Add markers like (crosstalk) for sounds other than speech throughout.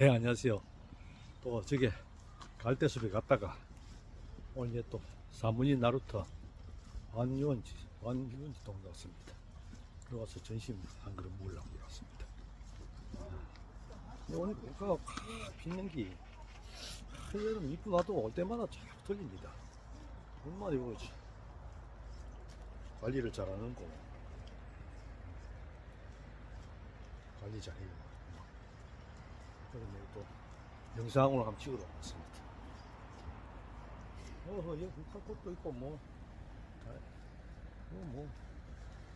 네, 안녕하세요. 또 저게 갈대숲에 갔다가 오늘 이제 또 사문이 나루터 완유원지, 완유원지 동네 왔습니다. 들어가서 전심 한 그릇 먹으려고 왔습니다. 오늘 팍 피는 게 여름 이쁘나도 올 때마다 자꾸 틀립니다. 얼마나 이거 관리를 잘하는 거 관리 잘해요. 그러면 또 영상으로 한번 찍으러 왔습니다. 어, 여기 국화꽃도 있고 뭐, 아, 뭐, 뭐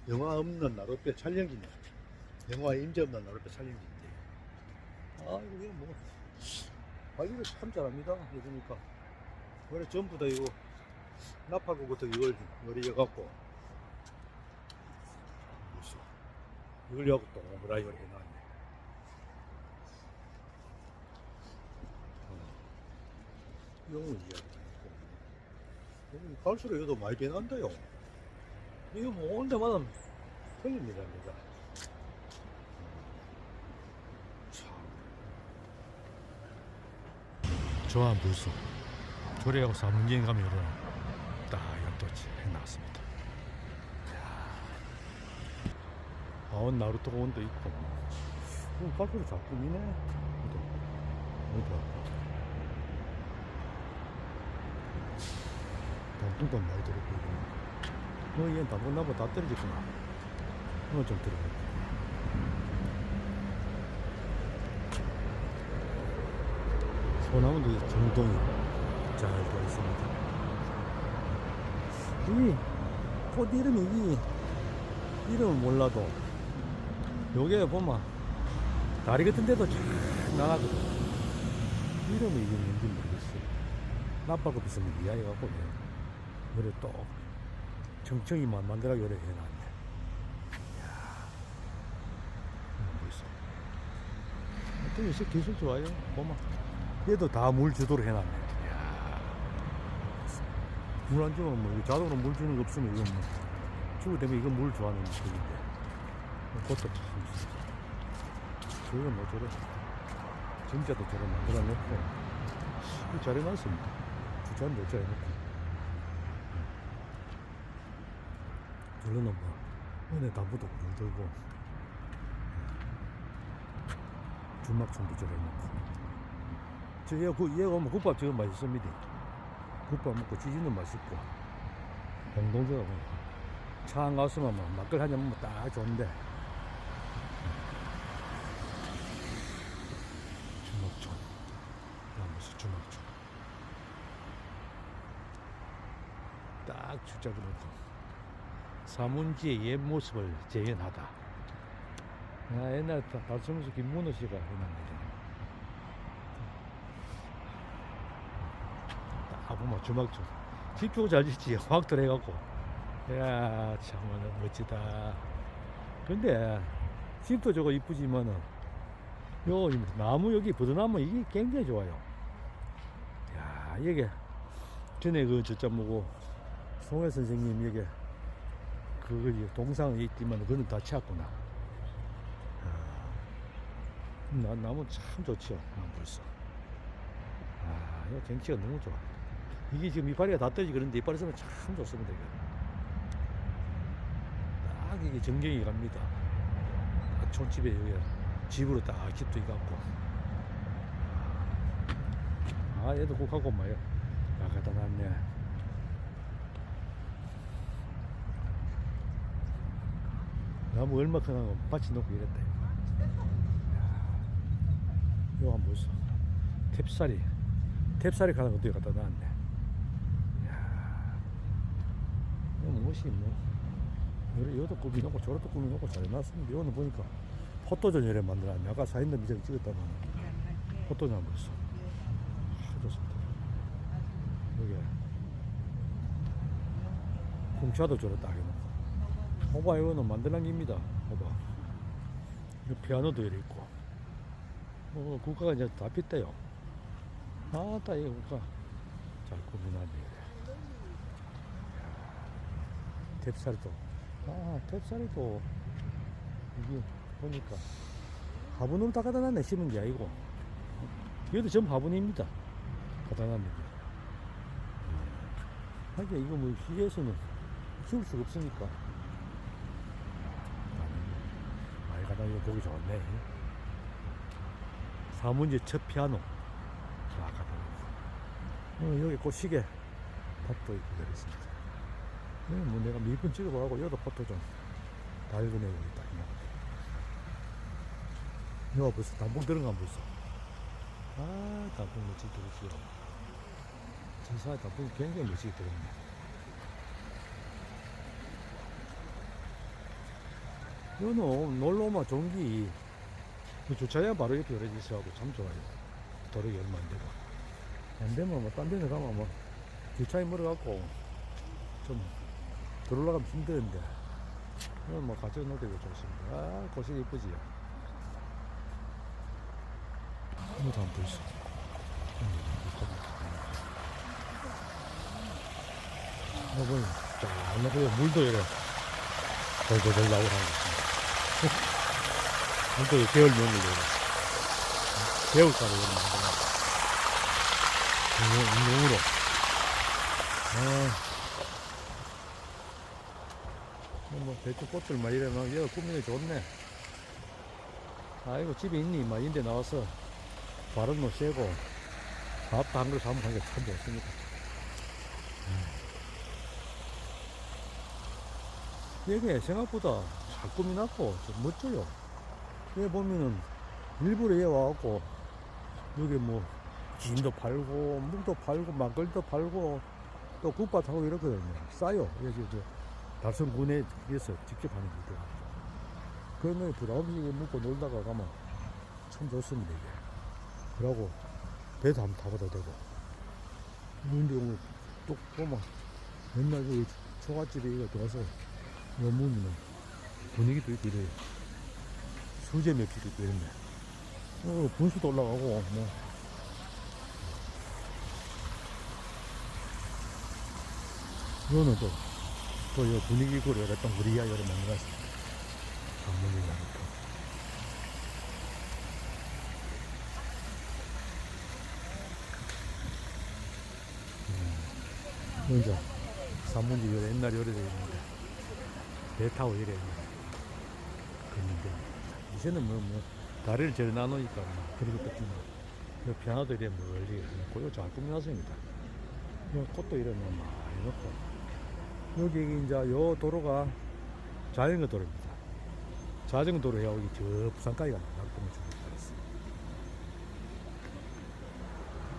영화 없는 나룻배 촬영지네. 영화 임재 없는 나룻배 촬영지인데. 아이고 이거 뭐 관리를 참 잘합니다. 이러니까 원래 전부 다 이거 나팔구부터 이걸 요리해갖고 이걸 여고 또 이걸 해놨네. 있고 여기 갈수록 이것도 많이 변한다요. 이거 뭐온 데마다 틀립니다 저한 불소 사문여행 가면 이런 딱또 해놨습니다. 아온 나루토가 온도 있고. 어, 갈수록 자꾸 미네. 어디 동동동 많이 들어 보이고 어, 얘는 담근나무 다. 떨어졌구나. 어, 좀 들어볼게. 소나무도 정동이 잘 되어 있습니다. 이꽃 이름이 이 이름은 몰라도 요게 보면 다리 같은 데도 쫙 나가거든 이름이 이게 뭔지 모르겠어요. 나빠고 비으면 이해해갖고 그래 또 청청이 만 만들어 요래 해놨네. 이야, 벌써. 어떤 요새 기술 좋아요. 보마. 얘도 다 물 주도록 해놨네. 물 안 주면 뭐 자동으로 물 주는 거 없으면 이건 뭐 주고 되면 이건 물 좋아하는 거인데. 그것도 참 있어. 저건 뭐 저래. 진짜도 저래 만들어 놓고. 이거 잘 해놨습니다. 주차는 잘 해놓고. 저러는 뭐 은혜 나무도 물들고 주막천도 저래 놓고 저 얘, 그, 얘 오면 국밥 저거 맛있습니다. 국밥 먹고 찌지는 맛있고. 공동저가 차안 갔으면 뭐 막걸 한잔 먹으면 딱 좋은데. 주막천 나무서 주막천 딱 주작을 놓고 사문지의 옛 모습을 재현하다. 아, 옛날 달성수 김문호 씨가 해놨는데. 딱 보면 주막촌. 집도 잘 짓지. 확들 해갖고. 야, 참, 멋지다. 근데, 집도 저거 이쁘지만은, 요, 이 나무 여기 부드나무 이게 굉장히 좋아요. 야, 이게, 전에 그, 저자 뭐고, 송혜 선생님 얘기 그거 동상이 있지만 그거는 다 치웠구나. 아, 나, 나무 참 좋죠. 나무 벌써. 아, 이 경치가 너무 좋아. 이게 지금 이파리가 다 떨어지 그런데 이파리 쓰면 참 좋습니다. 이거. 딱 이게 전경이 갑니다. 딱 촌집에 여기 집으로 딱 집도 있갖고. 아, 얘도 국하고 마요. 아, 갖다 놨네. 나무 얼마 크나 거 밭이 놓고 이랬다. 이거 한번 보소. 탭사리. 탭사리 가는 것도 갖다 놨네. 이거 무엇이 뭐. 요도 꾸미 놓고 저것도 꾸미 놓고 잘 해놨습니다. 이거는 보니까 포토전 열에 만들었네. 아까 사인도 미장 찍었다만. 포토전 한번 보소. 아, 좋습니다. 여기. 공차도 저렇게 딱 해놓고. 호바 이거는 만들란 겁니다. 호바. 이 피아노도 이래 있고. 어, 국가가 이제 다 pis대요. 아따, 이 국가. 잘 꾸미놨네. 탭살도. 아, 탭살도. 이게 보니까. 화분으로 다 갖다 놨네, 심은 게 아니고. 이것도 전부 화분입니다. 가다납니다. 하긴 이거 뭐 시에서는 키울 수가 없으니까. 가다 이거 보기 좋네. 사문제 첫 피아노. 자, 가다. 어, 여기 꽃시계 밭도 있고 그랬습니다. 네, 뭐 내가 밀분 찍어보고 여기도 포토 좀 달고내고 있다. 여기 벌써 단봉 들어간 벌써. 아, 단봉 멋지게 들었어요. 진사 단봉 굉장히 멋지게 들었네. 오면 좋은 게, 그 주차장 바로 옆에 여러 있어가지고 참 좋아요. 도로가 얼마 안 되고. 안 되면 뭐, 딴 데는 가면 뭐, 주차에 멀어갖고, 좀, 들어올라가면 힘드는데, 오늘 뭐, 가져 놓기도 좋습니다. 아, 곳이 이쁘지요. 이거 다안 보이소. 여기, 쫙, 나고 물도 이래. 돌돌돌 나오고 하는 (laughs) 거. 물도 개월 명물로 이래. 개울가루 이런 거. 인용으로. 아. 뭐, 대충 꽃들 막 이래, 막, 여기 꾸미기 좋네. 아이고, 집에 있니? 막, 인데 나와서 바람도 쐬고, 밥도 한 그릇 사면 가기가 참 좋습니다. 이게 생각보다 잘 꾸미놨고, 좀 멋져요. 여기 보면은, 일부러 얘 와갖고, 여기 뭐, 김도 팔고, 묵도 팔고, 막걸리도 팔고, 또 국밥하고 이렇거든요. 싸요. 여기, 저, 달성군에서 직접 하는 게 있더라고요. 그러면 부담 없이 먹고 놀다가 가면 참 좋습니다, 이게. 그러고, 배도 한번 타봐도 되고. 근데 오늘 또 보면, 맨날 그 초가집에 이거 들어가서, 요 문은 분위기도 있고 이래요. 수제 맥주도 있고 이랬네. 어, 분수도 올라가고, 뭐. 이거는 또, 또, 이 분위기고, 여기 또 우리야, 여기 만들어서. 방문이나부터. 음. 이제, 산문지 요 옛날 요리되어 있는데, 배 타고 이래. 그런데, 이제는 뭐, 뭐, 다리를 저리 나누니까, 뭐, 그리고 또, 뭐, 요 피아노도 이래 멀리, 고요 잘 꾸며놨습니다. 요 꽃도 뭐 많이 넣고. 여기 이제 요 도로가 자전거 도로입니다. 자전거 도로 여기 저 부산까지 가는 낙동을 있어요.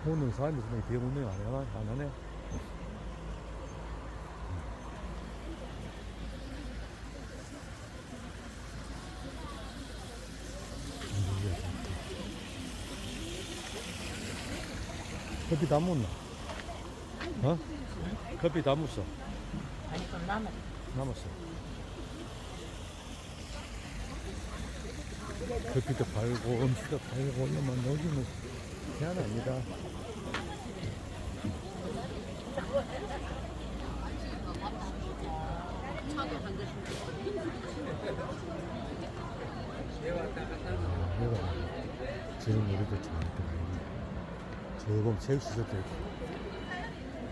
오늘 사람이 분명히 비가 운행? 안 하네? 커피 다 묻나? 어? 커피 다 묻어. 아니 좀 남았. 남았어. 커피도 팔고 음식도 팔고 이만 여기는 대안 아니다. 내가 지금 우리도 저한테 보면 체육시설도 있고.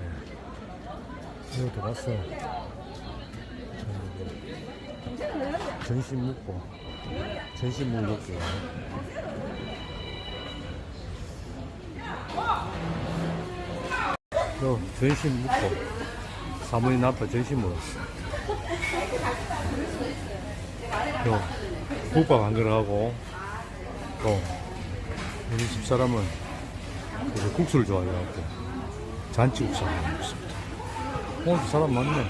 네. 여기 들어왔어. 전신 묵고 전신. 또 전신 묵고 사모님 앞에 전신 먹었어. 또 국밥 한 그릇 하고 또 우리 집사람은 이제 국수를 좋아해갖고 잔치국수 하나 먹습니다. 오늘 사람 많네.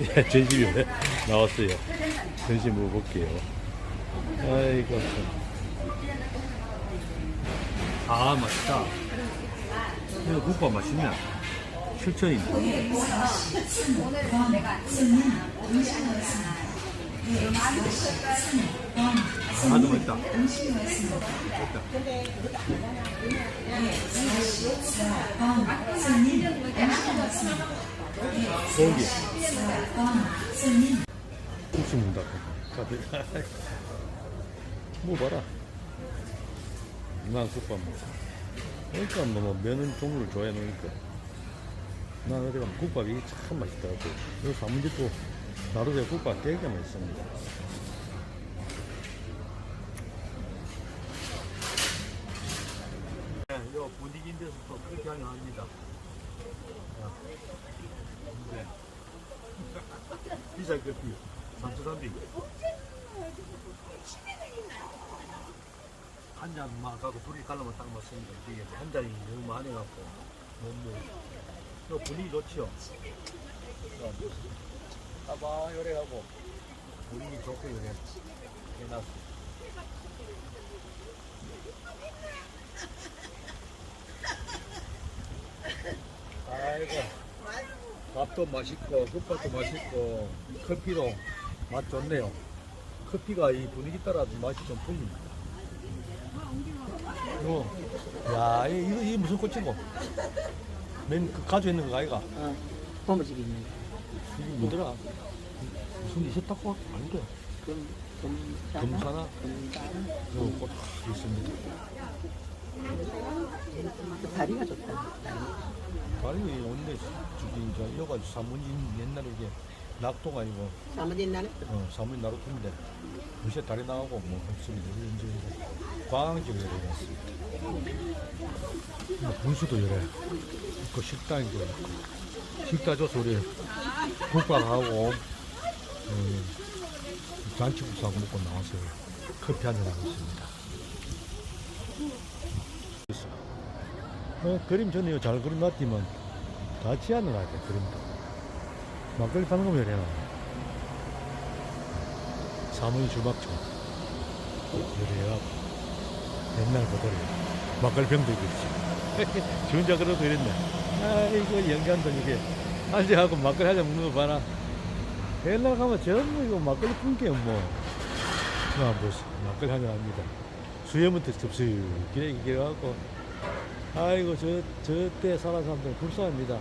예, 전심이 왜 나왔어요. 전심 먹어볼게요. 아이고. 참. 아, 맛있다. 이거 국밥 맛있네. 7천인데. 아주 맛있다. 맛있다. 고기. 먹는다. 다들. 뭐 봐라. 난 국밥 먹어. 그러니까 뭐, 뭐 면은 종류를 좋아해 놓으니까. 난 어디 가면 국밥이 참 맛있더라고. 이 사문집도 나루대 국밥 되게 맛있습니다. 네, 요 분위기인 데서 또 그렇게 하면 합니다. 네. 비쌀 커피 3,300원. 한 잔만 갖고 둘이 갈라면 딱 맞습니다. 이게 한 잔이 너무 많이 갖고 너무 요 분위기 좋지요. 봐봐 요래하고 분위기 좋게 요래 해놨어. 아이고 밥도 맛있고 국밥도 맛있고 커피도 맛 좋네요. 커피가 이 분위기 따라서 맛이 좀 풀립니다. 이거, 야, 이- 이거, 이게 무슨 꽃이고? 맨, 그, 가지고 있는 거 아이가? 어, 고무줄이 있는 거. 뭐더라? 무슨 이세탁고? 아닌데. 금, 금사나? 금사나? 금사나? 이거 꽃 있습니다. 그 다리가 좋다. 빨리 온데, 저기, 저, 이거 사무진 옛날에 이게 낙도가 아니고, 사무진 나는 어, 사무진 나루토인데, 요새 다리 나가고 뭐 없습니다. 이제 이제 열어놨습니다. 뭐 분수도 열어. 그 식당이고, 식당 줘서 우리 국밥하고, 음, 잔치국수하고 먹고 나왔어요. 커피 한잔 하고 있습니다. 어, 그림 전에 잘 그려놨지만, 하는 거 같아, 그림도. 막걸리 파는 거면 이래요. 사무인 주막청 이래요 옛날 보더래 막걸리 병도 있겠지 (laughs) 주인자 그래도 이랬네 아이고 영감도 이게. 한잔하고 막걸리 한잔 먹는 거 봐라. 옛날 가면 전부 이거 막걸리 품게 뭐. 아, 뭐 막걸리 한잔 합니다. 수염부터 접수 기래 기래 갖고. 아이고 저 저 때 살아는 사람들 불쌍합니다.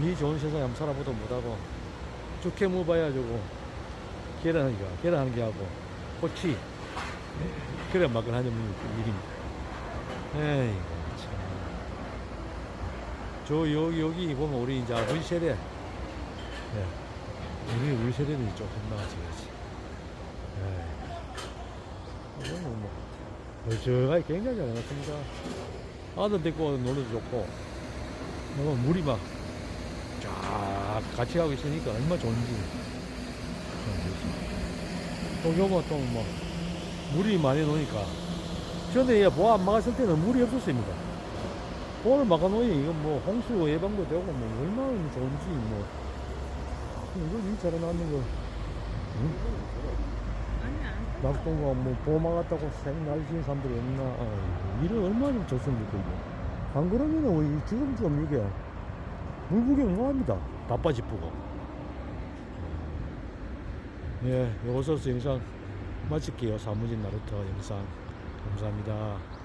이 좋은 세상에 한번 살아보도 못하고. 쭉해 먹어봐야 저거 계란 하기가 계란 하는 게 하고. 꼬치. 그래 막을 하는 일입니다. 에이. 참. 저 여기 여기 보면 우리 이제 세대 네. 우리 우리 세대는 조금 나아져야지. 에이. 이거는 뭐 멀쩡하게 굉장히 잘 해놨습니다. 아들 데리고 놀러도 좋고 너무 물이 막 쫙 같이 가고 있으니까 얼마나 좋은지 또 요거 또뭐 물이 많이 노니까 전에 얘 보안 막았을 때는 물이 없었습니다 보안을 막아놓으니 이건 뭐 홍수 예방도 되고 뭐 얼마나 좋은지 뭐 이거 이 잘해놨는 거 응? 낙동강 뭐 보호 막았다고 생날지는 사람들이 없나 아이고, 일은 얼마나 좋습니까 이거 안 그러면은 우리 지금 좀 이게 물 구경 뭐합니다 바빠지 뿌고 예, 요것으로 영상 마칠게요. 사무진 나루터 영상. 감사합니다.